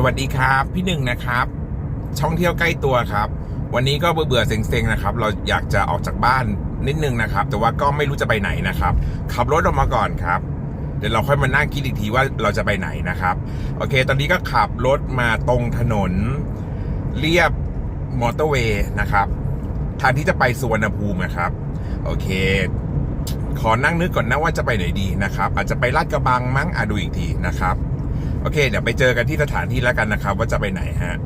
สวัสดีครับพี่หนึ่งนะครับ ช่องเที่ยวใกล้ตัวครับ วันนี้ก็เบื่อๆเซ็งๆนะครับ เราอยากจะออกจากบ้านนิดนึงนะครับ แต่ว่าก็ไม่รู้จะไปไหนนะครับ ขับรถออกมาก่อนครับ เดี๋ยวเราค่อยมานั่งคิดอีกทีว่าเราจะไปไหนนะครับ โอเค ตอนนี้ก็ขับรถมาตรงถนน เรียบมอเตอร์เวย์นะครับทางที่จะไปสุวรรณภูมินะครับ โอเค ขอนั่งนึกก่อนนะว่าจะไปไหนดีนะครับ อาจจะไปลาดกระบังมั้งอะดูอีกทีนะครับ โอเค เดี๋ยวไปเจอกันที่สถานที่แล้วกันนะครับ ว่าจะไปไหนฮะ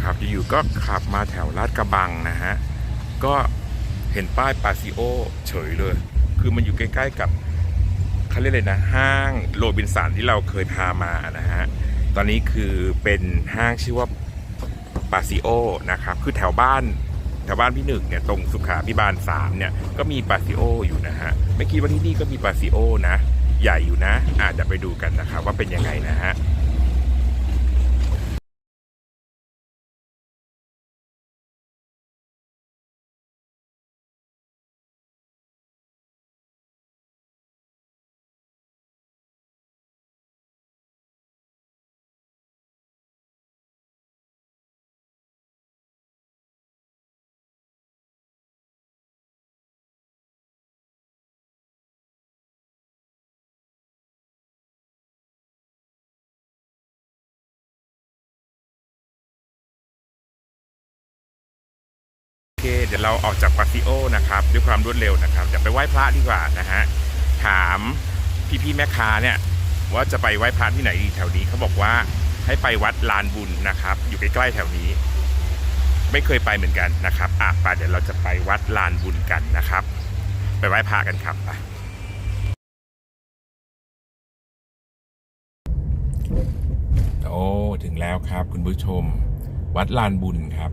ครับอยู่ๆก็ขับมาแถวลาดกระบังนะฮะ ก็เห็นป้ายปาซิโอเฉยเลย คือมันอยู่ใกล้ๆกับเขาเรียกเลยนะ ห้างโรบินสันที่เราเคยพามานะฮะ ตอนนี้คือเป็นห้างชื่อว่าปาซิโอนะครับ คือแถวบ้านแถวบ้านพี่หนึ่งเนี่ยตรงสุขาพิบาลสามเนี่ยก็มีปาซิโออยู่นะฮะ ไม่คิดว่าที่นี่ก็มีปาซิโอนะ ใหญ่อยู่นะอาจจะไปดูกันนะครับว่าเป็นยังไงนะฮะ เดี๋ยวเราออกจากปาซิโอนะครับด้วยความรวดเร็วนะครับเดี๋ยวไปไหว้พระดีกว่านะฮะถามพี่ๆแม่ค้าเนี่ยว่าจะไปไหว้พระที่ไหนดีแถวนี้เขาบอกว่าให้ไปวัดลานบุญนะครับ อยู่ใกล้ๆแถวนี้ ไม่เคยไปเหมือนกันนะครับอะไปเดี๋ยวเราจะไปวัดลานบุญกันนะครับ ไปไหว้พระกันครับไปโอ้ถึงแล้วครับคุณผู้ชม วัดลานบุญครับ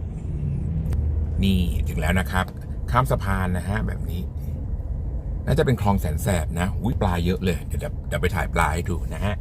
นี่ถึงแล้วนะครับ ข้ามสะพานนะฮะแบบนี้ น่าจะเป็นคลองแสนแสบนะอุ้ยปลาเยอะเลย เดี๋ยวเดี๋ยวไปถ่ายปลาให้ดูนะฮะ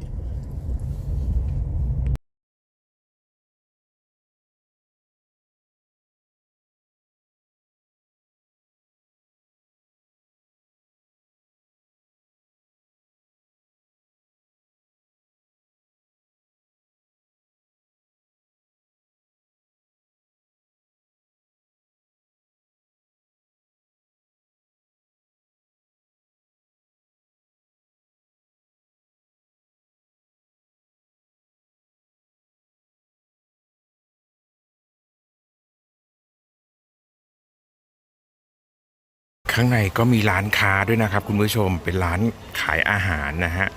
ข้างในก็มีร้านค้าด้วยนะครับ คุณผู้ชมเป็นร้านขายอาหารนะฮะ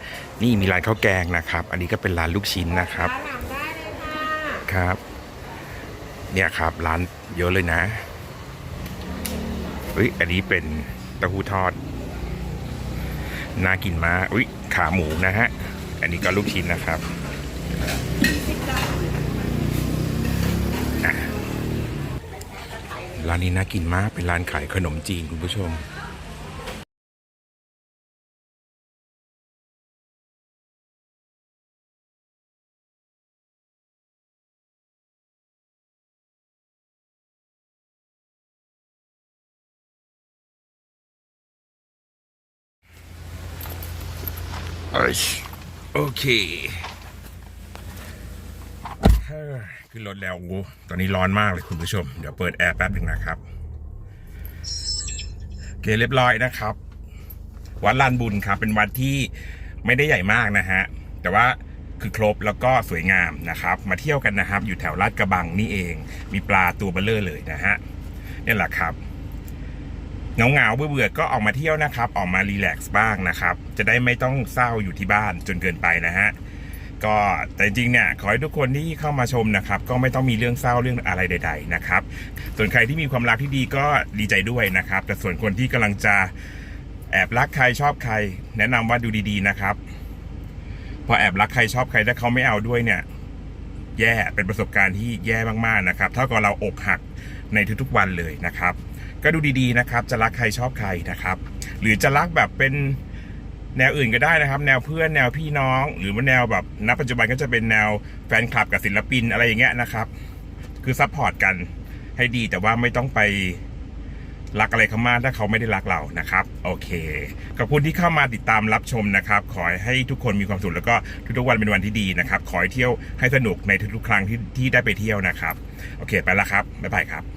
นี่มีร้านข้าวแกงนะครับ อันนี้ก็เป็นร้านลูกชิ้นนะครับร้านหลังได้เลยค่ะครับ เนี่ยครับร้านเยอะเลยนะเฮ้ยอันนี้เป็นเต้าหู้ทอดน่ากินมากอุ้ยขาหมูนะฮะอันนี้ก็ลูกชิ้นนะครับ ร้านนี้น่ากินมาก เป็นร้านขายขนมจีนคุณผู้ชมเอ้ยโอเคเฮ้ย ขึ้นรถแล้วโอ้ตอนนี้ร้อนมากเลยคุณผู้ชม เดี๋ยวเปิดแอร์แป๊บหนึ่งนะครับโอเคเรียบร้อยนะครับ วัดลานบุญครับ เป็นวัดที่ไม่ได้ใหญ่มากนะฮะ แต่ว่าคือครบแล้วก็สวยงามนะครับ มาเที่ยวกันนะครับ อยู่แถวลาดกระบังนี่เอง มีปลาตัวเบลเลอร์เลยนะฮะนี่แหละครับเงาเงาๆเบื่อเบื่อๆก็ออกมาเที่ยวนะครับ ออกมารีแลกซ์บ้างนะครับ จะได้ไม่ต้องเศร้าอยู่ที่บ้านจนเกินไปนะฮะ ก็แต่จริงเนี่ยขอให้ทุกคนที่เข้ามาชมนะครับก็ไม่ต้องมีเรื่องเศร้าเรื่องอะไรใด ๆนะครับ ส่วนใครที่มีความรักที่ดีก็ดีใจด้วยนะครับ แต่ส่วนคนที่กำลังจะแอบรักใครชอบใคร แนะนำว่าดูดีๆนะครับ พอแอบรักใครชอบใครถ้าเขาไม่เอาด้วยเนี่ย แย่เป็นประสบการณ์ที่แย่มากๆนะครับ เท่ากับเราอกหักในทุกๆวันเลยนะครับ ก็ดูดีๆนะครับ จะรักใครชอบใครนะครับ หรือจะรักแบบเป็น แนวอื่นก็ได้นะครับ แนวเพื่อนแนวพี่น้อง หรือว่าแนวแบบณปัจจุบันก็จะเป็นแนวแฟนคลับกับศิลปินอะไรอย่างเงี้ยนะครับ คือซัพพอร์ตกันให้ดีแต่ว่าไม่ต้องไปรักอะไรเขามากถ้าเขาไม่ได้รักเรานะครับ โอเคขอบคุณที่เข้ามาติดตามรับชมนะครับ ขอให้ทุกคนมีความสุขแล้วก็ทุกๆวันเป็นวันที่ดีนะครับ ขอให้เที่ยวให้สนุกในทุกๆครั้งที่ที่ได้ไปเที่ยวนะครับ โอเค ไปแล้วครับบ๊ายบายครับ